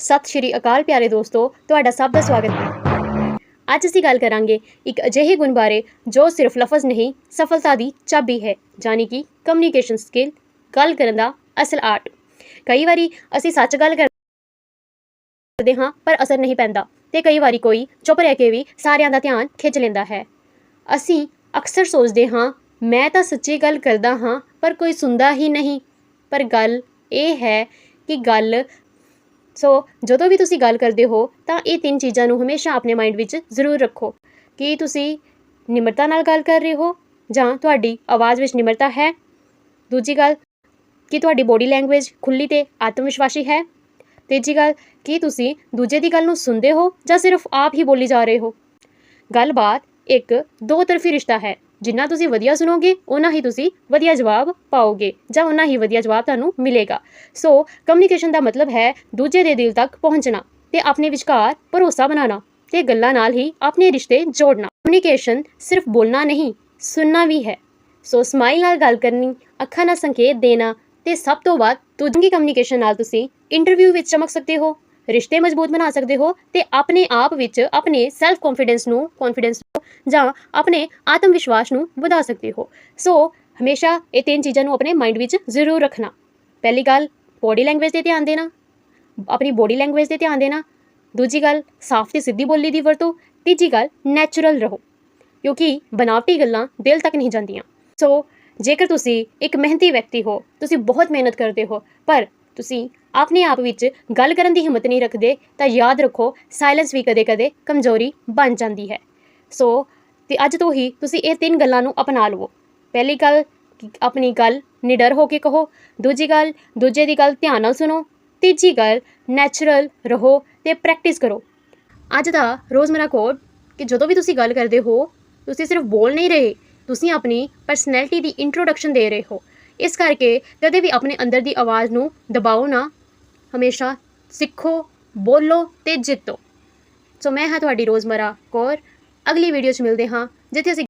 ਸਤਿ ਸ਼੍ਰੀ ਅਕਾਲ ਪਿਆਰੇ ਦੋਸਤੋ, ਤੁਹਾਡਾ ਸਭ ਦਾ ਸਵਾਗਤ ਹੈ। ਅੱਜ ਅਸੀਂ ਗੱਲ ਕਰਾਂਗੇ ਇੱਕ ਅਜਿਹੇ ਗੁਣ ਬਾਰੇ ਜੋ ਸਿਰਫ ਲਫ਼ਜ਼ ਨਹੀਂ, ਸਫਲਤਾ ਦੀ ਚਾਬੀ ਹੈ ਯਾਨੀ ਕਿ ਕਮਿਊਨੀਕੇਸ਼ਨ ਸਕਿੱਲ ਗੱਲ ਕਰਨ ਦਾ ਅਸਲ ਆਰਟ ਕਈ ਵਾਰੀ ਅਸੀਂ ਸੱਚ ਗੱਲ ਕਰਦੇ ਹਾਂ, ਪਰ ਅਸਰ ਨਹੀਂ ਪੈਂਦਾ ਤੇ ਕਈ ਵਾਰੀ ਕੋਈ ਚੁੱਪ ਰਹਿ ਕੇ ਵੀ ਸਾਰਿਆਂ ਦਾ ਧਿਆਨ ਖਿੱਚ ਲੈਂਦਾ ਹੈ। ਅਸੀਂ ਅਕਸਰ ਸੋਚਦੇ ਹਾਂ, ਮੈਂ ਤਾਂ ਸੱਚੀ ਗੱਲ ਕਰਦਾ ਹਾਂ, ਪਰ ਕੋਈ ਸੁਣਦਾ ਹੀ ਨਹੀਂ। ਪਰ ਗੱਲ ਇਹ ਹੈ ਕਿ ਗੱਲ ਸੋ ਜਦੋਂ ਵੀ ਤੁਸੀਂ ਗੱਲ ਕਰਦੇ ਹੋ, ਤਾਂ ਇਹ ਤਿੰਨ ਚੀਜ਼ਾਂ ਨੂੰ ਹਮੇਸ਼ਾ ਆਪਣੇ ਮਾਈਂਡ ਵਿੱਚ ਜ਼ਰੂਰ ਰੱਖੋ। ਕਿ ਤੁਸੀਂ ਨਿਮਰਤਾ ਨਾਲ ਗੱਲ ਕਰ ਰਹੇ ਹੋ, ਜਾਂ ਤੁਹਾਡੀ ਆਵਾਜ਼ ਵਿੱਚ ਨਿਮਰਤਾ ਹੈ? ਦੂਜੀ ਗੱਲ, ਕਿ ਤੁਹਾਡੀ ਬੋਡੀ ਲੈਂਗੁਏਜ ਖੁੱਲੀ ਤੇ ਆਤਮ ਵਿਸ਼ਵਾਸੀ ਹੈ? ਤੀਜੀ ਗੱਲ, ਕਿ ਤੁਸੀਂ ਦੂਜੇ ਦੀ ਗੱਲ ਨੂੰ ਸੁਣਦੇ ਹੋ, ਜਾਂ ਸਿਰਫ ਆਪ ਹੀ ਬੋਲੀ ਜਾ ਰਹੇ ਹੋ? ਗੱਲਬਾਤ ਇੱਕ ਦੋ ਤਰਫੀ ਰਿਸ਼ਤਾ ਹੈ। ਜਿੰਨਾ ਤੁਸੀਂ ਵਧੀਆ ਸੁਣੋਗੇ, ਓਨਾ ਹੀ ਤੁਸੀਂ ਵਧੀਆ ਜਵਾਬ ਪਾਓਗੇ, ਜਾਂ ਓਨਾ ਹੀ ਵਧੀਆ ਜਵਾਬ ਤੁਹਾਨੂੰ ਮਿਲੇਗਾ। ਸੋ ਕਮਿਊਨੀਕੇਸ਼ਨ ਦਾ ਮਤਲਬ ਹੈ ਦੂਜੇ ਦੇ ਦਿਲ ਤੱਕ ਪਹੁੰਚਣਾ ਤੇ ਆਪਣੇ ਵਿਚਕਾਰ ਭਰੋਸਾ ਬਣਾਉਣਾ ਤੇ ਗੱਲਾਂ ਨਾਲ ਹੀ ਆਪਣੇ ਰਿਸ਼ਤੇ ਜੋੜਨਾ। ਕਮਿਊਨੀਕੇਸ਼ਨ ਸਿਰਫ ਬੋਲਣਾ ਨਹੀਂ, ਸੁਣਨਾ ਵੀ ਹੈ। ਸੋ ਸਮਾਈਲ ਨਾਲ ਗੱਲ ਕਰਨੀ, ਅੱਖਾਂ ਨਾਲ ਸੰਕੇਤ ਦੇਣਾ ਤੇ ਸਭ ਤੋਂ ਵੱਧ ਦੂਜੀ ਕਮਿਊਨੀਕੇਸ਼ਨ ਨਾਲ ਤੁਸੀਂ ਇੰਟਰਵਿਊ ਵਿੱਚ ਚਮਕ ਸਕਦੇ ਹੋ। ਰਿਸ਼ਤੇ ਮਜ਼ਬੂਤ ਬਣਾ ਸਕਦੇ ਹੋ ਤੇ ਆਪਣੇ ਆਪ ਵਿੱਚ ਆਪਣੇ ਸੈਲਫ ਕੌਨਫੀਡੈਂਸ ਨੂੰ ਕੌਨਫੀਡੈਂਸ ਜਾਂ ਆਪਣੇ ਆਤਮ ਵਿਸ਼ਵਾਸ ਨੂੰ ਵਧਾ ਸਕਦੇ ਹੋ। ਸੋ ਹਮੇਸ਼ਾ ਇਹ ਤਿੰਨ ਚੀਜ਼ਾਂ ਨੂੰ ਆਪਣੇ ਮਾਈਂਡ ਵਿੱਚ ਜ਼ਰੂਰ ਰੱਖਣਾ। ਪਹਿਲੀ ਗੱਲ ਬੋਡੀ ਲੈਂਗੁਏਜ ਤੇ ਧਿਆਨ ਦੇਣਾ। ਆਪਣੀ ਬੋਡੀ ਲੈਂਗੁਏਜ ਤੇ ਧਿਆਨ ਦੇਣਾ। ਦੂਜੀ ਗੱਲ, ਸਾਫ਼ ਤੇ ਸਿੱਧੀ ਬੋਲੀ ਦੀ ਵਰਤੋਂ। ਤੀਜੀ ਗੱਲ ਨੈਚੁਰਲ ਰਹੋ। ਕਿਉਂਕਿ ਬਨਾਵਟੀ ਗੱਲਾਂ ਦਿਲ ਤੱਕ ਨਹੀਂ ਜਾਂਦੀਆਂ। ਸੋ ਜੇਕਰ ਤੁਸੀਂ ਇੱਕ ਮਿਹਨਤੀ ਵਿਅਕਤੀ ਹੋ, ਤੁਸੀਂ ਬਹੁਤ ਮਿਹਨਤ ਕਰਦੇ ਹੋ, ਪਰ ਤੁਸੀਂ ਆਪਣੇ ਆਪ ਵਿੱਚ ਗੱਲ ਕਰਨ ਦੀ ਹਿੰਮਤ ਨਹੀਂ ਰੱਖਦੇ, ਤਾਂ ਯਾਦ ਰੱਖੋ ਸਾਇਲੈਂਸ ਵੀ ਕਦੇ-ਕਦੇ ਕਮਜ਼ੋਰੀ ਬਣ ਜਾਂਦੀ ਹੈ। ਸੋ, ਤੇ ਅੱਜ ਤੋਂ ਹੀ ਤੁਸੀਂ ਇਹ ਤਿੰਨ ਗੱਲਾਂ ਨੂੰ ਅਪਣਾ ਲਵੋ। ਪਹਿਲੀ ਗੱਲ, ਆਪਣੀ ਗੱਲ ਨਿਡਰ ਹੋ ਕੇ ਕਹੋ। ਦੂਜੀ ਗੱਲ, ਦੂਜੇ ਦੀ ਗੱਲ ਧਿਆਨ ਨਾਲ ਸੁਣੋ। ਤੀਜੀ ਗੱਲ ਨੈਚੁਰਲ ਰਹੋ ਤੇ ਪ੍ਰੈਕਟਿਸ ਕਰੋ। ਅੱਜ ਦਾ ਰੋਜ਼ਮਰਾ ਕੋਡ, ਕਿ ਜਦੋਂ ਵੀ ਤੁਸੀਂ ਗੱਲ ਕਰਦੇ ਹੋ, ਤੁਸੀਂ ਸਿਰਫ ਬੋਲ ਨਹੀਂ ਰਹੇ, ਤੁਸੀਂ ਆਪਣੀ ਪਰਸਨੈਲਿਟੀ ਦੀ ਇੰਟਰੋਡਕਸ਼ਨ ਦੇ ਰਹੇ ਹੋ। ਇਸ ਕਰਕੇ ਕਦੇ ਵੀ ਆਪਣੇ ਅੰਦਰ ਦੀ ਆਵਾਜ਼ ਨੂੰ ਦਬਾਓ ਨਾ। ਹਮੇਸ਼ਾ ਸਿੱਖੋ, ਬੋਲੋ ਤੇ ਜਿੱਤੋ। ਸੋ ਮੈਂ ਹਾਂ ਤੁਹਾਡੀ ਰੋਜ਼ਮਰਾ ਕੌਰ। ਅਗਲੀ ਵੀਡੀਓ 'ਚ ਮਿਲਦੇ ਹਾਂ, ਜਿੱਥੇ ਅਸੀਂ